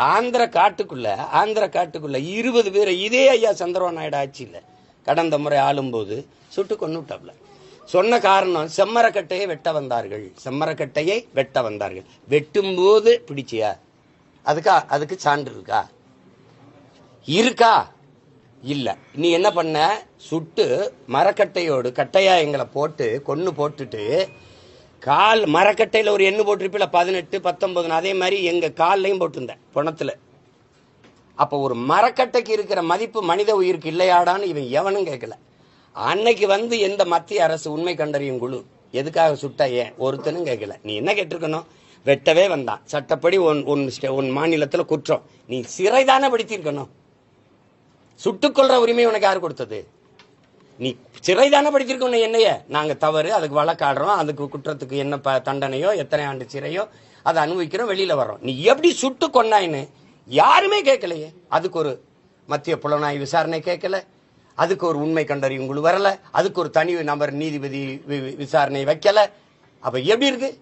ஆந்திர காட்டுக்குள்ள ஆந்திர காட்டுக்குள்ள இருபது பேரை இதே ஐயா சந்திரபாபு நாயுடு ஆட்சியில் கடந்த முறை ஆளும்போது சுட்டு கொண்டுட்டாப்ல சொன்ன காரணம் செம்மரக்கட்டையை வெட்ட வந்தார்கள். செம்மரக்கட்டையை வெட்ட வந்தார்கள். வெட்டும்போது பிடிச்சியா? அதுக்கா? அதுக்கு சான்று இருக்கா? இருக்கா? இல்லை. நீ என்ன பண்ண? சுட்டு மரக்கட்டையோடு கட்டையா எங்களை போட்டு கொன்று போட்டுட்டு கால் மரக்கட்டையில் ஒரு எண்ணு போட்டிருப்பில பதினெட்டு பத்தொன்பதுன்னு அதே மாதிரி எங்கள் கால்லையும் போட்டிருந்தேன் பணத்தில். அப்போ ஒரு மரக்கட்டைக்கு இருக்கிற மதிப்பு மனித உயிருக்கு இல்லையாடான்னு இவன் எவனும் கேட்கல அன்னைக்கு வந்து எந்த மத்திய அரசு உண்மை கண்டறியும் குழு எதுக்காக சுட்டா ஏன் ஒருத்தனும் கேட்கல நீ என்ன கேட்டிருக்கணும்? வெட்டவே வந்தான். சட்டப்படி உன் உன் ஸ்டே- உன் குற்றம். நீ சிறை தானே படுத்தியிருக்கணும். சுட்டுக்கொள்ற உரிமை உனக்கு யார் கொடுத்தது? நீ சிறை தானே படிச்சிருக்கணும் என்னைய? நாங்க தவறு அதுக்கு வழக்காடுறோம் அதுக்கு குற்றத்துக்கு என்ன ப- தண்டனையோ எத்தனை ஆண்டு சிறையோ அதை அனுபவிக்கிறோம் வெளியில வர்றோம். நீ எப்படி சுட்டு கொன்னாயின்னு யாருமே கேட்கலையே. அதுக்கு ஒரு மத்திய புலனாய் விசாரணை கேட்கல. அதுக்கு ஒரு உண்மை கண்டறியும் குழு வரல. அதுக்கு ஒரு தனி நபர் நீதிபதி வி- விசாரணை வைக்கல. அப்ப எப்படி இருக்கு?